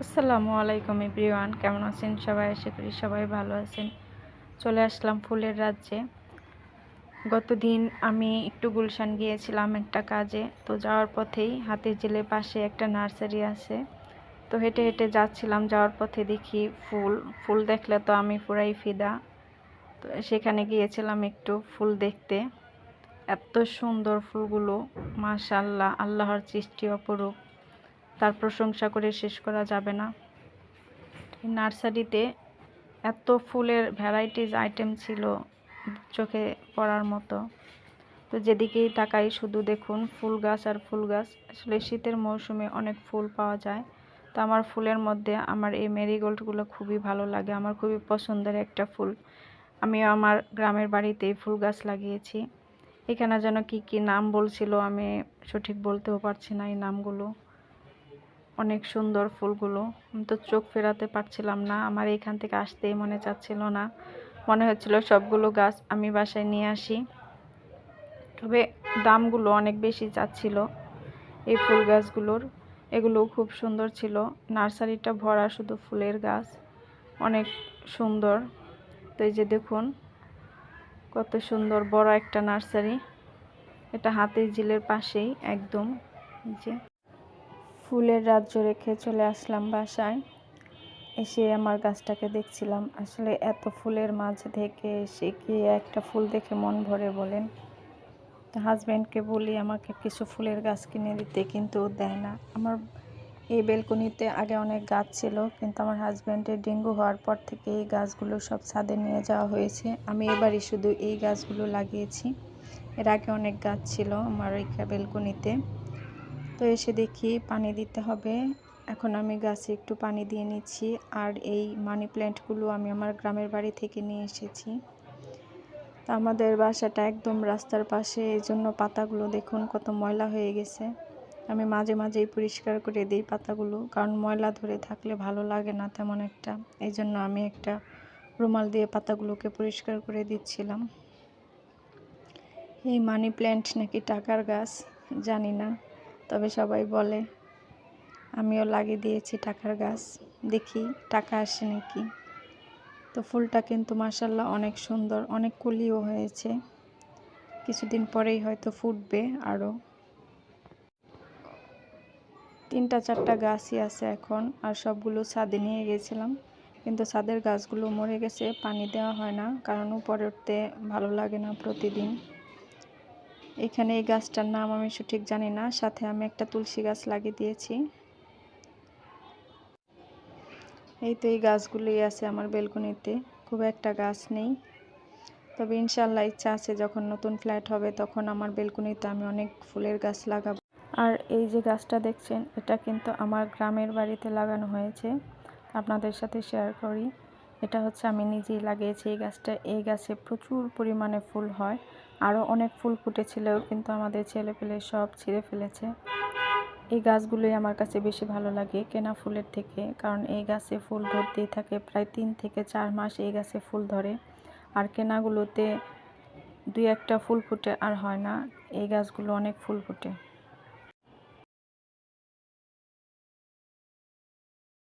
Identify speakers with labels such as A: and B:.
A: আসসালামু আলাইকুম এভরিওয়ান, কেমন আছেন সবাই? আশা করি সবাই ভালো আছেন। চলে আসলাম ফুলের রাজ্যে। গতদিন আমি একটু গুলশান গিয়েছিলাম একটা কাজে, তো যাওয়ার পথেই হাতের জেলের পাশে একটা নার্সারি আছে। তো হেঁটে হেঁটে যাচ্ছিলাম, যাওয়ার পথে দেখি ফুল। ফুল দেখলে তো আমি পুরাই ফিদা। তো সেখানে গিয়েছিলাম একটু ফুল দেখতে। এত সুন্দর ফুলগুলো মাশাল্লাহ আল্লাহর সৃষ্টি অপরূপ। তার প্রশংসা করে শেষ করা যাবে না। নার্সারিতে এত ফুলের ভ্যারাইটিস আইটেম ছিল চোখে পড়ার মতো। তো যেদিকেই তাকাই শুধু দেখুন ফুল গাছ আর ফুল গাছ। আসলে শীতের মৌসুমে অনেক ফুল পাওয়া যায়। তো আমার ফুলের মধ্যে আমার এই মেরিগোল্ডগুলো খুবই ভালো লাগে। আমার খুবই পছন্দের একটা ফুল। আমি আমার গ্রামের বাড়িতে ফুল গাছ লাগিয়েছি। এখানে যেন কি কি নাম বলছিল আমি সঠিক বলতেও পারছি না এই নামগুলো। অনেক সুন্দর ফুলগুলো। আমি তো চোখ ফেরাতে পারছিলাম না, আমার এখান থেকে আসতেই মনে চাচ্ছিল না। মনে হচ্ছিল সবগুলো গাছ আমি বাসায় নিয়ে আসি। তবে দামগুলো অনেক বেশি চাচ্ছিল এই ফুল গাছগুলোর। এগুলো খুব সুন্দর ছিল। নার্সারিটা ভরা শুধু ফুলের গাছ। অনেক সুন্দর। তো এই যে দেখুন, কত সুন্দর বড় একটা নার্সারি। এটা হাতের ঝিলের পাশেই একদম। যে ফুলের রাজ্য রেখে চলে আসলাম বাসায়। এসে আমার গাছটাকে দেখছিলাম। আসলে এত ফুলের মাঝে থেকে এসে কি একটা ফুল দেখে মন ভরে বলেন। তো হাজব্যান্ডকে বলি, আমাকে কিছু ফুলের গাছ কিনে দিতে। কিন্তু দেয় না। আমার এই বেলকনিতে আগে অনেক গাছ ছিল, কিন্তু আমার হাজব্যান্ডের ডেঙ্গু হওয়ার পর থেকে এই গাছগুলো সব ছাদে নিয়ে যাওয়া হয়েছে। আমি এবারই শুধু এই গাছগুলো লাগিয়েছি। এর আগে অনেক গাছ ছিল আমার ওই বেলকনিতে। তো এসে দেখি পানি দিতে হবে। এখন আমি গাছে একটু পানি দিয়ে নিচ্ছি। আর এই মানি প্ল্যান্টগুলো আমি আমার গ্রামের বাড়ি থেকে নিয়ে এসেছি। তা আমাদের বাসাটা একদম রাস্তার পাশে। এই জন্য পাতাগুলো দেখুন কত ময়লা হয়ে গেছে। আমি মাঝে মাঝেই পরিষ্কার করে দিই পাতাগুলো। কারণ ময়লা ধরে থাকলে ভালো লাগে না তেমন একটা। এই জন্য আমি একটা রুমাল দিয়ে পাতাগুলোকে পরিষ্কার করে দিচ্ছিলাম। এই মানি প্ল্যান্ট নাকি টাকার গাছ, জানি না। তবে সবাই বলে, আমিও লাগিয়ে দিয়েছি টাকার গাছ। দেখি টাকা আসে নাকি? তো ফুলটা কিন্তু মাসাল্লাহ অনেক সুন্দর, অনেক কুলিও হয়েছে। কিছুদিন পরেই হয়তো ফুটবে আরও তিনটা চারটা গাছই আছে এখন, আর সবগুলো ছাদে নিয়ে গেছিলাম। কিন্তু ছাদের গাছগুলো মরে গেছে, পানি দেওয়া হয় না, কারণ উপরে উঠতে ভালো লাগে না প্রতিদিন। এখানে এই গাছটার নাম আমি সঠিক জানি না, সাথে আমি একটা তুলসী গাছ লাগিয়ে দিয়েছি। এই তো এই গাছগুলোই আছে আমার বেলকনিতে, খুব একটা গাছ নেই। তবে ইনশাল্লাহ ইচ্ছা আছে যখন নতুন ফ্ল্যাট হবে তখন আমার বেলকনিতে আমি অনেক ফুলের গাছ লাগাবো। আর এই যে গাছটা দেখছেন, এটা কিন্তু আমার গ্রামের বাড়িতে লাগানো হয়েছে। আপনাদের সাথে শেয়ার করি। এটা হচ্ছে আমি নিজেই লাগিয়েছি এই গাছটা। এই গাছে প্রচুর পরিমাণে ফুল হয়। আরও অনেক ফুল ফুটেছিলেও কিন্তু আমাদের ছেলে পেলে সব ছিঁড়ে ফেলেছে। এই গাছগুলোই আমার কাছে বেশি ভালো লাগে কেনা ফুলের থেকে, কারণ এই গাছে ফুল ধরতেই থাকে, প্রায় তিন থেকে চার মাস এই গাছে ফুল ধরে। আর কেনাগুলোতে দুই একটা ফুল ফুটে আর হয় না, এই গাছগুলো অনেক ফুল ফুটে।